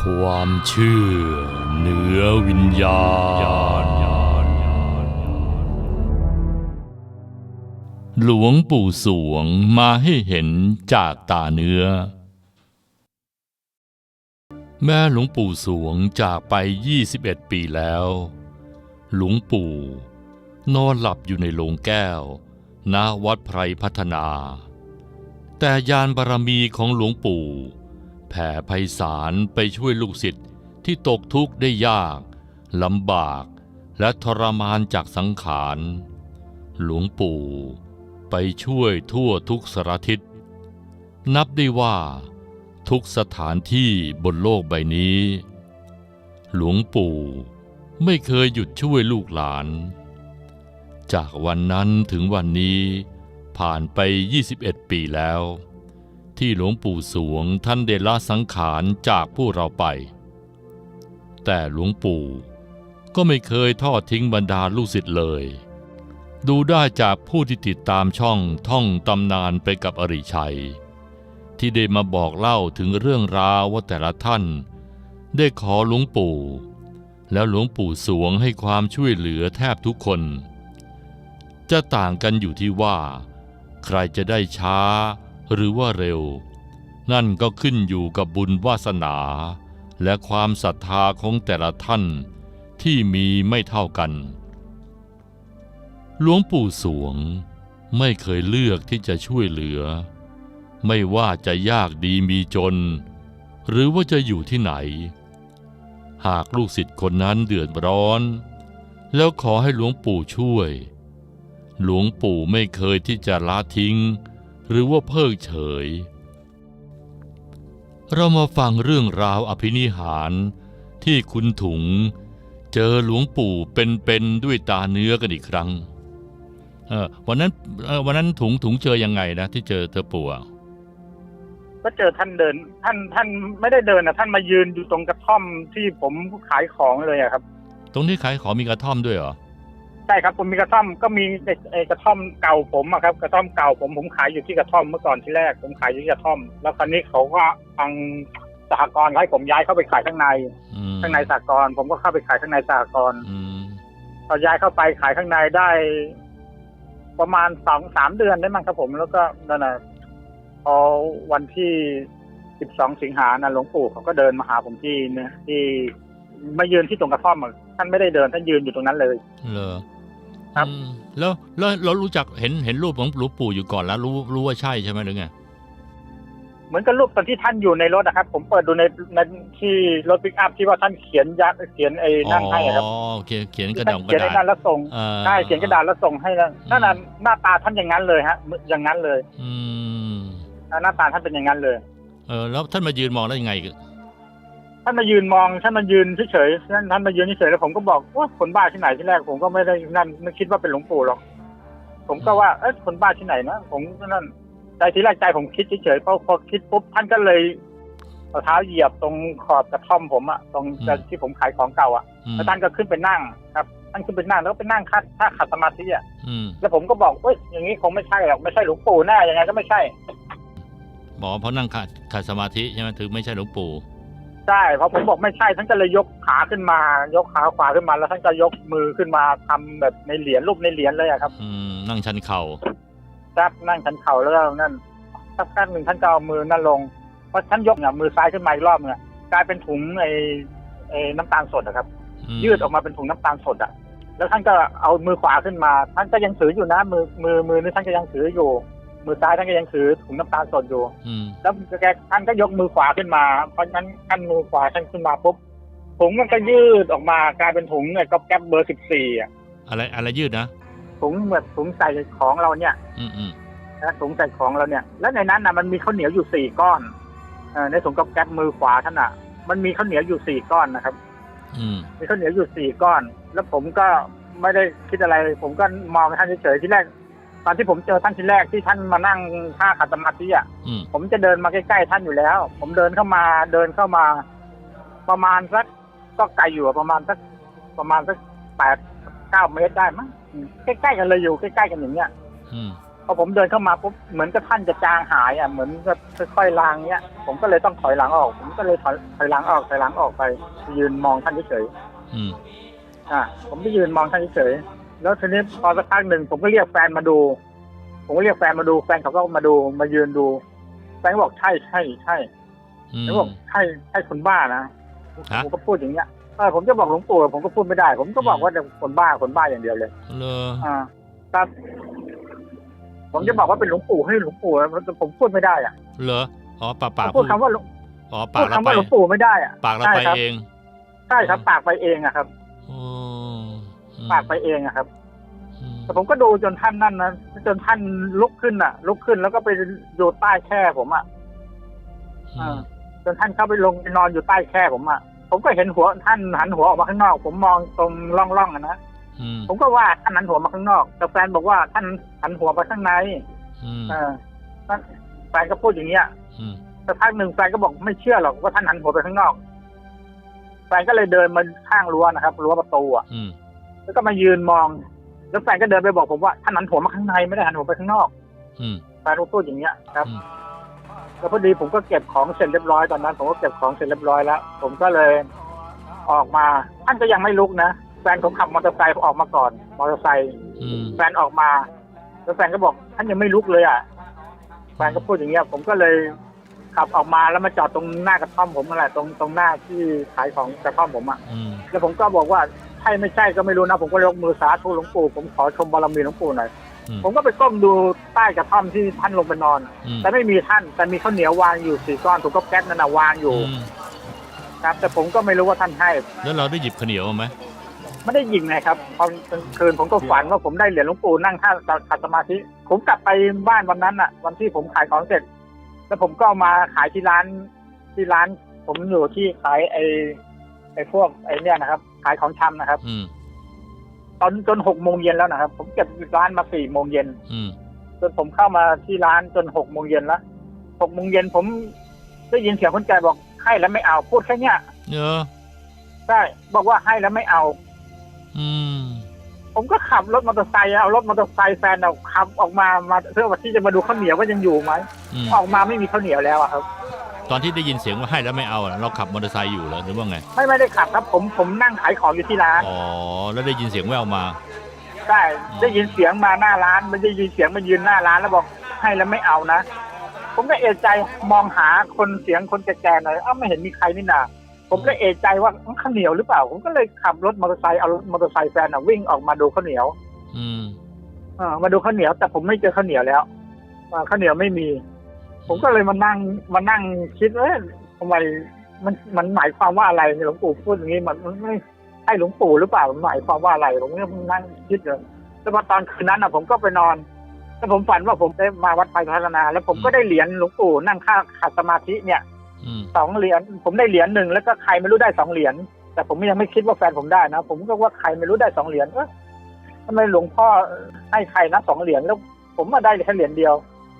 ความเชื่อเหนือวิญญาณ หลวงปู่สวงมาให้เห็นจากตาเนื้อ แม่หลวงปู่สวงจากไป 21 ปีแล้ว หลวงปู่ นอนหลับอยู่ในโรงแก้ว ณ วัดไพรพัฒนา แต่ยานบารมีของหลวงปู่ แผ่ไพศาลไปช่วยลูกศิษย์ที่ตกทุกข์ได้ยากลำบากและทรมานจากสังขาร หลวงปู่ไปช่วยทั่วทุกสารทิศ นับได้ว่า ทุกสถานที่บนโลกใบนี้ หลวงปู่ไม่เคยหยุดช่วยลูกหลาน จากวันนั้นถึงวันนี้ผ่านไป 21 ปีแล้ว ที่หลวงปู่สวงท่านได้ละสังขารจากผู้เราไป แต่หลวงปู่ก็ไม่เคยทอดทิ้งบรรดาลูกศิษย์เลย ดูได้จากผู้ที่ติดตามช่องท่องตำนานไปกับอริชัย ที่ได้มาบอกเล่าถึงเรื่องราวว่าแต่ละท่าน ได้ขอหลวงปู่ แล้วหลวงปู่สวงให้ความช่วยเหลือแทบทุกคน จะต่างกันอยู่ที่ว่า ใครจะได้ช้า หรือว่าเร็ว นั่นก็ขึ้นอยู่กับบุญวาสนา และความศรัทธาของแต่ละท่านที่มีไม่เท่ากัน หลวงปู่สวงไม่เคยเลือกที่จะช่วยเหลือ ไม่ว่าจะยากดีมีจน หรือว่าจะอยู่ที่ไหน หากลูกศิษย์คนนั้นเดือดร้อน แล้วขอให้หลวงปู่ช่วย หลวงปู่ไม่เคยที่จะละทิ้ง หรือว่าเพิกเฉย เรามาฟังเรื่องราวอภินิหารที่คุณถุง เจอหลวงปู่เป็นๆด้วยตาเนื้อกันอีกครั้งเออวันนั้นเอ่อวันนั้นถุงถุงเจอยังไงนะที่เจอเธอปู่อะก็เจอท่านเดิน ท่านท่านไม่ได้เดินนะท่านมายืนอยู่ตรงกระท่อมที่ผมขายของเลยอะครับ ตรงที่ขายของมีกระท่อมด้วยเหรอใช่ครับผมมีกระท่อมก็มีไอ้ไอ้กระท่อมเก่าผมอะครับ กระท่อมเก่าผมผมขายอยู่ที่กระท่อมเมื่อก่อนที่แรกผมขายอยู่ที่กระท่อม แล้วคราวนี้เขาก็ทางสหกรณ์ให้ผมย้ายเข้าไปขายข้างในอืมข้างในสหกรณ์ผมก็เข้าไปขายข้างในสหกรณ์อืมพอย้ายเข้าไปขายข้างในได้ ประมาณสองสามเดือนได้มั้งครับผม แล้วก็นั่นน่ะพอวันที่สิบสองสิงหานะหลวงปู่เขาก็เดินมาหาผมที่เนี่ยที่มายืนที่ตรงกระท่อมอะท่านไม่ได้เดินท่านยืนอยู่ตรงนั้นเลย เหรอ ครับอืมแล้วแล้วเรารู้จักเห็นเห็นรูปของหลวงปู่อยู่ก่อนแล้ว รู้รู้ว่าใช่ใช่ไหมหรือไงเหมือนกับรูปตอนที่ท่านอยู่ในรถนะครับ ผมเปิดดูในในที่รถปิกอัพที่ว่าท่านเขียนยักเขียนไอ้นั่นให้อะครับอ๋อโอเคเขียนกระท่าดานงกเขียนระไอ้ดานั่ษนแล้วส่งอ่าใช่เขียนกระดาษแล้วส่งให้แล้วนั่นน่ะหน้าตาท่านอย่างนั้นเลยฮะ อย่างนั้นเลย อืมหน้าตาท่านเป็นอย่างนั้นเลย เออแล้วท่านมายืนมองได้ยังไง ท่านมายืนมองท่านมายืนเฉยๆท่านท่านมายืนเฉยๆแล้วผมก็บอกว่าคนบ้าที่ไหนที่แรกผมก็ไม่ได้นั่นไม่คิดว่าเป็นหลวงปู่หรอกผมก็ว่าเอ๊ะคนบ้าที่ไหนนะผมก็นั่นใจทีแรกใจผมคิดเฉยๆพอพอคิดปุ๊บท่านก็เลยเอาเท้าเหยียบตรงขอบกระท่อมผมอะตรงอืมที่ผมขายของเก่าอะอืมแล้วท่านก็ขึ้นไปนั่งครับท่านขึ้นไปนั่งแล้วก็ไปนั่งคัดท่าขัดสมาธิอะอืมแล้วผมก็บอกเอ้ยอย่างนี้คงไม่ใช่หรอกไม่ใช่หลวงปู่แน่ยังไงก็ไม่ใช่บอกว่าเพราะนั่งขัดขัดสมาธิใช่ไหมถึงไม่ใช่หลวงปู่ ใช่พอผมบอกไม่ใช่ท่านก็เลยยกขาขึ้นมา ยกขาขวาขึ้นมาแล้วท่านก็ยกมือขึ้นมาทำแบบในเหรียญรูปในเหรียญเลยอะครับ อืมนั่งชันเข่าจับนั่งชันเข่าแล้วก็นั่นสักแป๊บหนึ่งท่านก็เอามือนั่นลงพอท่านยกเนี่ยมือซ้ายขึ้นมาอีกรอบเนี่ยกลายเป็นถุงไอ้ไอ้น้ำตาลสดอะครับมยืดออกมาเป็นถุงน้ำตาลสดอะแล้วท่านก็เอามือขวาขึ้นมา ท่านก็ยังถืออยู่นะมือมือมือนี่ท่านก็ยังถืออยู่ มือซ้ายท่านก็ยังถือถุงน้ำตาลสดอยู่อืมแล้วแกท่านก็ยกมือขวาขึ้นมา เพราะฉะนั้นท่านมือขวาท่านขึ้นมาปุ๊บถุงมันก็ยืดออกมากลายเป็นถุงเนี่ยก็แก๊ปเบอร์สิบสี่อะอะไรอะไรยืดนะถุงเหมือนถุงใส่ของเราเนี่ย อืมอืมนะถุงใส่ของเราเนี่ย แล้วในนั้นน่ะมันมีข้าวเหนียวอยู่สี่ก้อนเออในถุงกับแก๊ปมือขวาท่านอะ มันมีข้าวเหนียวอยู่สี่ก้อนนะครับ อืมมีข้าวเหนียวอยู่สี่ก้อน แล้วผมก็ไม่ได้คิดอะไร ผมก็มองท่านเฉยๆที่แรก ตอนที่ผมเจอท่านทีแรกที่ท่านมานั่งท่าขัดสมาธิอะอืมผมจะเดินมาใกล้ๆท่านอยู่แล้ว ผมเดินเข้ามาเดินเข้ามา ประมาณสักก็ไกลอยู่อะประมาณสักประมาณสักแปดเก้าเมตรได้มั้งอืมใกล้ๆกันเลยอยู่ใกล้ๆกันอย่างเงี้ย อืมพอผมเดินเข้ามาปุ๊บเหมือนกับท่านจะจางหายอะเหมือนกับค่อยๆลางเนี้ย ผมก็เลยต้องถอยหลังออก ผมก็เลยถอยถอยหลังออกถอยหลังออกไป ยืนมองท่านเฉยอืมๆอะผมไปยืนมองท่านเฉยๆ แล้วทีนี้พอสักพักหนึ่งผมก็เรียกแฟนมาดู ผมก็เรียกแฟนมาดู แฟนเขาก็มาดูมายืนดู แฟนก็บอกใช่ใช่ใช่อืมแล้วบอกใช่ใช่คนบ้านะฮะผมก็พูดอย่างเงี้ยเออผมจะบอกหลวงปู่ผมก็พูดไม่ได้ ผมก็บอกว่าคนบ้าคนบ้าอย่างเดียวเลยเลออ่าครับผมจะบอกว่าเป็นหลวงปู่ให้หลวงปู่ผมพูดไม่ได้อะเหรออ๋อปากปากพูดคำว่าหลวงอ๋อพูปากดเราคำไปว่าหลวงปู่ไม่ได้อะปากเราใช่ไปครับเองใช่ครับปากไปเองอะครับโอ้ อืมปากไปเองอะครับอืมแต่ผมก็ดูจนท่านนั่นนะจนท่านลุกขึ้นอะลุกขึ้นแล้วก็ไปอยู่ใต้แคร่ผมอะอืมจนท่านเข้าไปลงไปนอนอยู่ใต้แคร่ผมอะผมก็เห็นหัวท่านหันหัวออกมาข้างนอก ผมมองตรงร่องร่องๆอะนะอืมผมก็ว่าท่านหันหัวมาข้างนอกแต่แฟนบอกว่าท่านหันหัวไปข้างในอืมเออแฟนก็พูดอย่างเงี้ยอืมสักพักหนึ่งแฟนก็บอกไม่เชื่อหรอกว่าท่านหันหัวไปข้างนอกแฟนก็เลยเดินมาข้างรั้วนะครับรั้วประตูอะอืม แล้วก็มายืนมอง แล้วแฟนก็เดินไปบอกผมว่าท่านหันหัวมาข้างในไม่ได้หันหัวไปข้างนอกอืมแฟนก็พูดอย่างเงี้ยครับอืมแล้วพอดีผมก็เก็บของเสร็จเรียบร้อยตอนนั้น ผมก็เก็บของเสร็จเรียบร้อยแล้วผมก็เลยออกมาท่านก็ยังไม่ลุกนะแฟนผมขับมอเตอร์ไซค์ออกมาก่อนมอเตอร์ไซค์อืมแฟนออกมา แล้วแฟนก็บอก ท่านยังไม่ลุกเลยอะแฟนก็พูดอย่างเงี้ย ผมก็เลยขับออกมาแล้วมาจอดตรงหน้ากระท่อมผมนั่นแหละตรงตรงหน้าที่ขายของกระท่อมผมอะอืมแล้วผมก็บอกว่า ใช่ไม่ใช่ก็ไม่รู้นะ ผมก็ยกมือสาธุหลวงปู่ผมขอชมบารมีหลวงปู่หน่อย อืม ผมก็ไปก้มดูใต้กระท่อมที่ท่านลงไปนอน อืมแต่ไม่มีท่านแต่มีข้าวเหนียววางอยู่สี่ก้อนถูกก็แก๊สนั่นนะวางอยู่อืมครับ แต่ผมก็ไม่รู้ว่าท่านให้แล้วเราได้หยิบข้าวเหนียวมาไหมไม่ได้ยิงนะครับตอนกลางคืนผมก็ฝันว่าผมได้เหรียญหลวงปู่นั่งท่าขัดสมาธิผมกลับไปบ้านวันนั้นอะ วันที่ผมขายของเสร็จ แล้วผมก็เอามาขายที่ร้านที่ร้าน ผมอยู่ที่ขายไอ้ ไอ้พวกไอ้เนี่ยนะครับขายของชำนะครับ อืมตอนจนหกโมงเย็นแล้วนะครับ ผมเก็บร้านมาสี่โมงเย็นอืมจนผมเข้ามาที่ร้านจนหกโมงเย็นแล้วหกโมงเย็นผมได้ยินเสียงคนแก่บอกให้แล้วไม่เอาพูดแค่เนี้ยเนอะใช่บอกว่าให้แล้วไม่เอา อืมผมก็ขับรถมอเตอร์ไซค์เอารถมอเตอร์ไซค์แฟนเอาขับออกมามาเพื่อว่าที่จะมาดูข้าวเหนียวว่ายังอยู่ไหมอืมออกมาไม่มีข้าวเหนียวแล้วอะครับ ตอนที่ได้ยินเสียงว่าให้แล้วไม่เอาอะเราขับมอเตอร์ไซค์อยู่เหรอหรือว่าไงไม่ไม่ได้ขับครับผมผมนั่งขายของอยู่ที่ร้านอ๋อแล้วได้ยินเสียงแว่วมาใช่ได้ยินเสียงมาหน้าร้าน มันได้ยินเสียงมายืนหน้าร้านแล้วบอกให้แล้วไม่เอานะ ผมก็เอะใจมองหาคนเสียงคนแก่ๆหน่อยเอ้าไม่เห็นมีใครนี่นาผมก็เอะใจว่าข้าวเหนียวหรือเปล่า ผมก็เลยขับรถมอเตอร์ไซค์เอารถมอเตอร์ไซค์แฟนอะวิ่งออกมาดูข้าวเหนียว อืมเออมาดูข้าวเหนียวแต่ผมไม่เจอข้าวเหนียวแล้วอ่าข้าวเหนียวไม่มี ผมก็เลยมานั่งมานั่งคิดเอ้ยทำไมมันมันหมายความว่าอะไรหลวงปู่พูดอย่างนี้มันมันไม่ใช่หลวงปู่หรือเปล่ามันหมายความว่าอะไรผมก็นั่งคิดเลยแล้วพอตอนคืนนั้นอะ ผมก็ไปนอนแล้วผมฝันว่าผมได้มาวัดไผ่พัฒนา แล้วผมก็ได้เหรียญหลวงปู่นั่งค่าขัดสมาธิเนี่ยอืมสองเหรียญผมได้เหรียญหนึ่งแล้วก็ใครไม่รู้ได้สองเหรียญแต่ผมยังไม่คิดว่าแฟนผมได้นะผมก็ว่าใครไม่รู้ได้สองเหรียญเอ๊ะทำไมหลวงพ่อให้ใครนะสองเหรียญแล้ว ผมมาได้แค่เหรียญเดียว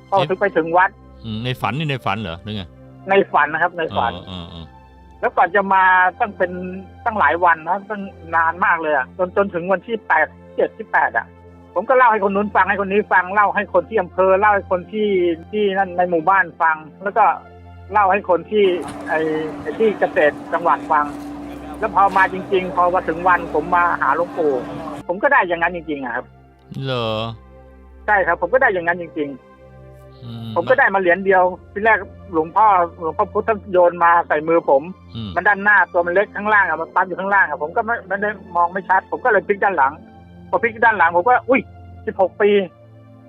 พอถึงไปถึงวัดอืม ในฝันนี่ในฝันเหรอหรือไงในฝันนะครับ ในฝันเออเออแล้วก่อนจะมาตั้งเป็นตั้งหลายวันนะตั้งนานมากเลยอะจนจนถึงวันที่แปดเจ็ดที่แปดอะผมก็เล่าให้คนนู้นฟังให้คนนี้ฟังเล่าให้คนที่อำเภอเล่าให้คนที่ที่นั่นในหมู่บ้านฟัง แล้วก็เล่าให้คนที่ไอ้ไอ้ที่เกษตรจังหวัดฟัง แล้วพอมาจริง ๆ พอมาถึงวันผมมาหาหลวงปู่ผมก็ได้อย่างนั้นจริงๆอะครับเหรอใช่ครับ ผมก็ได้อย่างนั้นจริงอืๆ ผมก็ได้มาเหรียญเดียวทีแรกหลวงพ่อหลวงพ่อพุทธท่านโยนมาใส่มือผมอืมมันด้านหน้าตัวมันเล็กข้างล่างอะมันปั๊มอยู่ข้างล่างอะผมก็ไม่ไม่ได้มองไม่ชัด ผมก็เลยพลิกด้านหลังพอพลิกด้านหลังผมก็อุ้ยสิบหกปี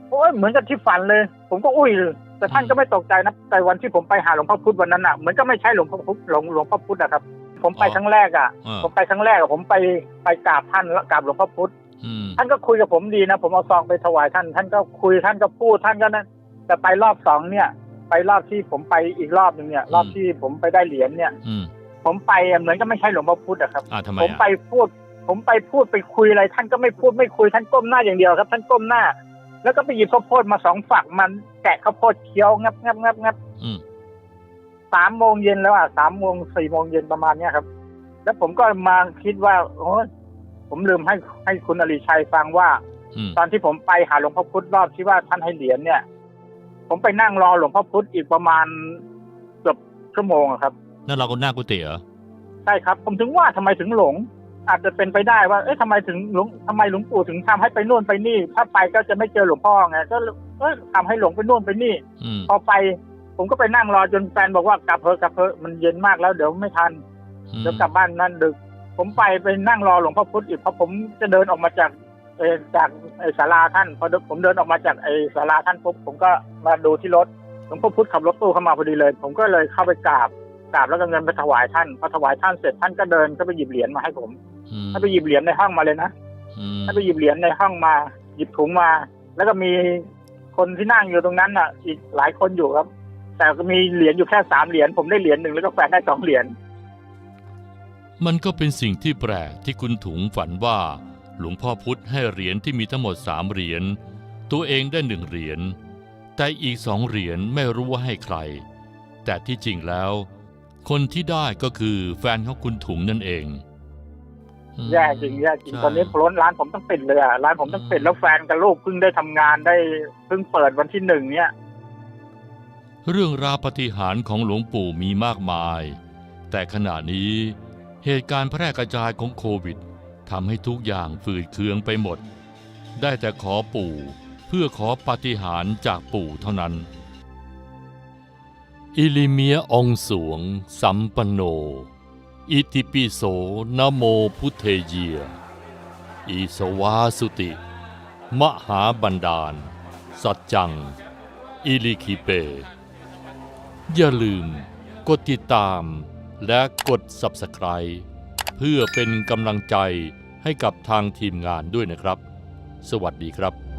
โอ้ยเหมือนกับที่ฝันเลย ผมก็อุ้ยเลยแต่ท่านก็ไม่ตกใจนะแต่วันที่ผมไปหาหลวงพ่อพุธวันนั้นอะเหมือนก็ไม่ใช่หลวงพ่อพุธหลวงหลวงพ่อพุธอะครับ ผมไปครั้งแรกอะเออผมไปครั้งแรกอะผมไปไปกราบท่านแล้วกราบหลวงพ่อพุธอืมท่านก็คุยกับผมดีนะ ผมเอาซองไปถวายท่าน ท่านก็คุยท่านก็พูดท่านก็นั่น แต่ไปรอบสองเนี่ย ไปรอบที่ผมไปอีกรอบหนึ่งเนี่ย รอบที่ผมไปได้เหรียญเนี่ยอืมผมไปอะเหมือนก็ไม่ใช่หลวงพ่อพุธอะครับอ่าทำไมผมอะไปพูด ผมไปพูดไปคุยอะไร ท่านก็ไม่พูดไม่คุยท่านก้มหน้าอย่างเดียวครับ ท่านก้มหน้า แล้วก็ไปหยิบข้าวโพดมาสองฝักมันแกะข้าวโพดเคี้ยวงับงับงับงับอืมสามโมงเย็นแล้วอะสามโมงสี่โมงเย็นประมาณเนี้ยครับ แล้วผมก็มาคิดว่าโอ้ยผมลืมให้ให้คุณอริชัยฟังว่าอืมตอนที่ผมไปหาหลวงพ่อพุธรอบที่ว่าท่านให้เหรียญเนี่ย ผมไปนั่งรอหลวงพ่อพุธอีกประมาณเกือบชั่วโมงอะครับ นั่นเราก็หน้ากุฏิเหรอใช่ครับ ผมถึงว่าทำไมถึงหลง อาจจะเป็นไปได้ว่า เอ๊ะทำไมถึงหลวงทำไมหลวงปู่ถึงทำให้ไปนู่นไปนี่ ถ้าไปก็จะไม่เจอหลวงพ่อไงก็เอยทำให้หลงไปนู่นไปนี่อืมพอไปผมก็ไปนั่งรอจนแฟนบอกว่ากลับเถอะกลับเถอะมันเย็นมากแล้วเดี๋ยวไม่ทันอืมเดี๋ยวกลับบ้านนั่นดึก ผมไปไปนั่งรอหลวงพ่อพุธอีกพอผมจะเดินออกมาจากเอ่อ จากไอ้ศาลาท่านพอผมเดินออกมาจากไอ้ศาลาท่านปุ๊บผมก็มาดูที่รถหลวงพ่อพุธขับรถตู้เข้ามาพอดีเลย ผมก็เลยเข้าไปกราบกราบแล้วก็เงินไปถวายท่านพอถวายท่านเสร็จท่านก็เดินก็ไปหยิบเหรียญมาให้ผมอืมท่านไปหยิบเหรียญในห้องมาเลยนะอืมท่านไปหยิบเหรียญในห้องมา หยิบถุงมา แล้วก็มีคนที่นั่งอยู่ตรงนั้นอะ อีกหลายคนอยู่ครับ แต่ก็มีเหรียญอยู่แค่สามเหรียญผมได้เหรียญหนึ่งแล้วก็แฟนได้สองเหรียญมันก็เป็นสิ่งที่แปลกที่คุณถุงฝันว่า หลวงพ่อพุธให้เหรียญที่มีทั้งหมดสามเหรียญ ตัวเองได้หนึ่งเหรียญ แต่อีกสองเหรียญไม่รู้ว่าให้ใคร แต่ที่จริงแล้ว คนที่ได้ก็คือแฟนของคุณถุงนั่นเองอืมแย่จริงแย่จริงใช่ตอนนี้ร้นร้านผมต้องปิดเลยอะร้านผมต้องปิดแล้วแฟนกับลูกเพิ่งได้ทำงานได้เพิ่งเปิดวันที่หนึ่งเนี่ย เรื่องราวปาฏิหารย์ของหลวงปู่มีมากมาย แต่ขณะนี้เหตุการณ์แพร่กระจายของโควิด ทำให้ทุกอย่างฝืดเคืองไปหมด ได้แต่ขอปู่เพื่อขอปาฏิหาริย์จากปู่เท่านั้น อิลิเมียองสวง สัมปโน อิติปิโสนโมพุทเทเยอีสวาสุติ มหาบันดาล สัจจัง อิลิคิเป อย่าลืมกดติดตามและกด Subscribe เพื่อเป็นกำลังใจ ให้กับทางทีมงานด้วยนะครับ สวัสดีครับ